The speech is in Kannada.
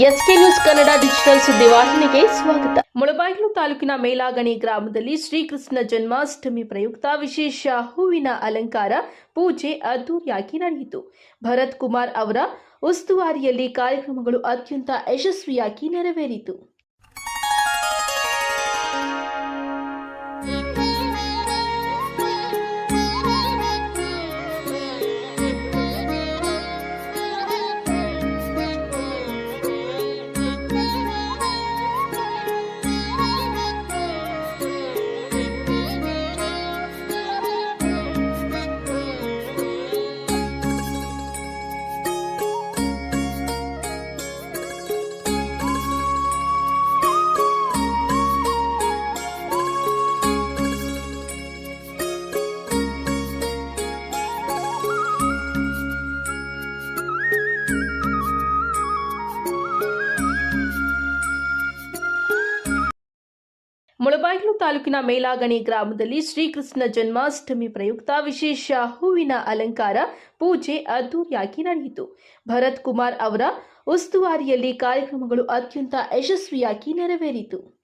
ಎಸ್ಕೆ ನ್ಯೂಸ್ ಕನ್ನಡ ಡಿಜಿಟಲ್ ಸುದ್ದಿವಾಹಿನಿಗೆ ಸ್ವಾಗತ. ಮುಳಬಾಗಿಲು ತಾಲೂಕಿನ ಮೇಲಾಗಣಿ ಗ್ರಾಮದಲ್ಲಿ ಶ್ರೀಕೃಷ್ಣ ಜನ್ಮಾಷ್ಟಮಿ ಪ್ರಯುಕ್ತ ವಿಶೇಷ ಹೂವಿನ ಅಲಂಕಾರ ಪೂಜೆ ಅದ್ದೂರಿಯಾಗಿ ನಡೆಯಿತು. ಭರತ್ ಕುಮಾರ್ ಅವರ ಉಸ್ತುವಾರಿಯಲ್ಲಿ ಕಾರ್ಯಕ್ರಮಗಳು ಅತ್ಯಂತ ಯಶಸ್ವಿಯಾಗಿ ನೆರವೇರಿತು. ಮುಳಬಾಗಿಲು ತಾಲೂಕಿನ ಮೇಲಾಗಣಿ ಗ್ರಾಮದಲ್ಲಿ ಶ್ರೀಕೃಷ್ಣ ಜನ್ಮಾಷ್ಟಮಿ ಪ್ರಯುಕ್ತ ವಿಶೇಷ ಹೂವಿನ ಅಲಂಕಾರ ಪೂಜೆ ಅದ್ದೂರಿಯಾಗಿ ನಡೆಯಿತು. ಭರತ್ ಕುಮಾರ್ ಅವರ ಉಸ್ತುವಾರಿಯಲ್ಲಿ ಕಾರ್ಯಕ್ರಮಗಳು ಅತ್ಯಂತ ಯಶಸ್ವಿಯಾಗಿ ನೆರವೇರಿತು.